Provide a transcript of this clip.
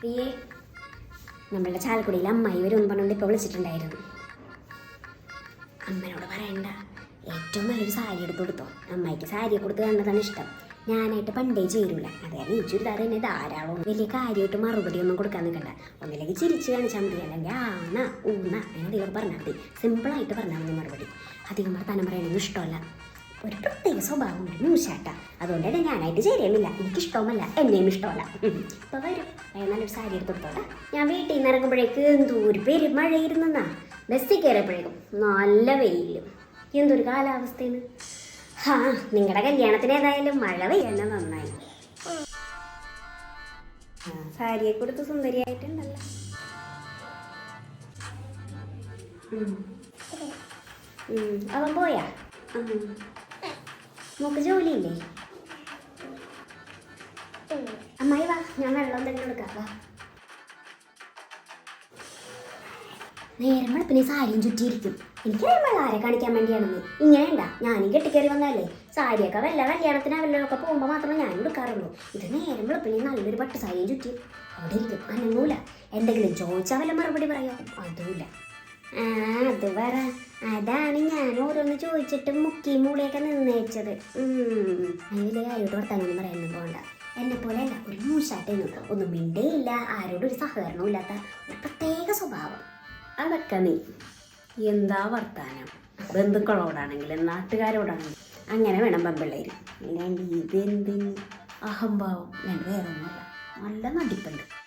പ്രിയേ നമ്മളുടെ ചാലക്കുടിയിൽ അമ്മായി വരും പറഞ്ഞുകൊണ്ട് ഇപ്പോൾ വിളിച്ചിട്ടുണ്ടായിരുന്നു. അമ്മനോട് പറയണ്ട. ഏറ്റവും നല്ലൊരു സാരി എടുത്ത് കൊടുത്തോ. അമ്മായിക്ക് സാരി കൊടുത്ത് കാണുന്നതാണ് ഇഷ്ടം. ഞാനായിട്ട് പണ്ടേ ചേരൂല. അതായത് ഈ ചുരിദാർ തന്നെ ധാരാളം വലിയ കാര്യമായിട്ട് മറുപടി ഒന്നും കൊടുക്കാൻ നിൽക്കണ്ട. ഒന്നില്ലെങ്കിൽ ചിരിച്ച് കാണിച്ചാൽ മതി. അല്ലെങ്കിൽ ആണ ഊണ അങ്ങനെ അധികം പറഞ്ഞാൽ മതി. സിമ്പിളായിട്ട് പറഞ്ഞാൽ മതി മറുപടി. അധികം വർത്താനം പറയണമെന്ന് ഇഷ്ടമല്ല. ഒരു പ്രത്യേക സ്വഭാവമുണ്ട് മൂശാട്ട. അതുകൊണ്ട് തന്നെ ഞാനായിട്ട് ചേരുന്നില്ല. എനിക്കിഷ്ടവുമല്ല. എന്നെയും ഇഷ്ടമല്ല. ഇപ്പോൾ വരും. നല്ലൊരു സാരി എടുത്തോട്ടെ ഞാൻ വീട്ടിൽ നിന്ന് ഇറങ്ങുമ്പോഴേക്ക് എന്തോ ഒരു പേര് മഴയിരുന്നാ ബസ്സിൽ കയറിയപ്പോഴേക്കും നല്ല വെയിലും. എന്തൊരു കാലാവസ്ഥയാണ്. ഹാ നിങ്ങളുടെ കല്യാണത്തിന് ഏതായാലും മഴ പെയ്യാൻ നന്നായി. സാരിയെ കൊടുത്ത് സുന്ദരിയായിട്ടുണ്ടല്ലോ. അവൻ പോയാ? നമുക്ക് ജോലിയില്ലേ? ഞാൻ വെള്ളം തന്നെ എടുക്കാം നേരം വെളുപ്പിനെ സാരിയും ചുറ്റിയിരിക്കും. എനിക്കറിയാൻ വെള്ളം ആരെ കാണിക്കാൻ വേണ്ടിയാണെന്ന്. ഇങ്ങനെ ഉണ്ട ഞാനും കെട്ടിക്കയറി വന്നാലേ സാരിയൊക്കെ വല്ല കല്യാണത്തിന് ഒക്കെ പോകുമ്പോൾ മാത്രമേ ഞാൻ എടുക്കാറുള്ളൂ. ഇത് നേരം വെളുപ്പിനെ നല്ലൊരു പട്ട് സാരിയും ചുറ്റി അവിടെ ഇരിക്കും. അനങ്ങൂല. എന്തെങ്കിലും ചോദിച്ചാൽ വല്ല മറുപടി പറയോ? അതുമില്ല. ആ അത് പറ. അതാണ് ഞാൻ ഓരോന്ന് ചോദിച്ചിട്ട് മുക്കി മൂളിയൊക്കെ നിന്നേച്ചത് അതിന് വലിയ കാര്യമായിട്ട് വർത്താനൊന്നും പറയാനൊന്നും പോകണ്ട എന്നെ പോലെ അല്ല ഒരു മൂശാട്ടേന്നു ഒന്നും മിണ്ടേയില്ല ആരോടും ഒരു സഹകരണവും ഇല്ലാത്ത ഒരു പ്രത്യേക സ്വഭാവം. അതൊക്കെ നീ എന്താ വർത്താനം? ബന്ധുക്കളോടാണെങ്കിലും നാട്ടുകാരോടാണെങ്കിലും അങ്ങനെ വേണം പെമ്പിള്ളേര്. അല്ലാണ്ട് ഇതെന്തിന് അഹംഭാവം. ഞാൻ വേറെ ഒന്നുമല്ല നല്ല നടിപ്പുണ്ട്.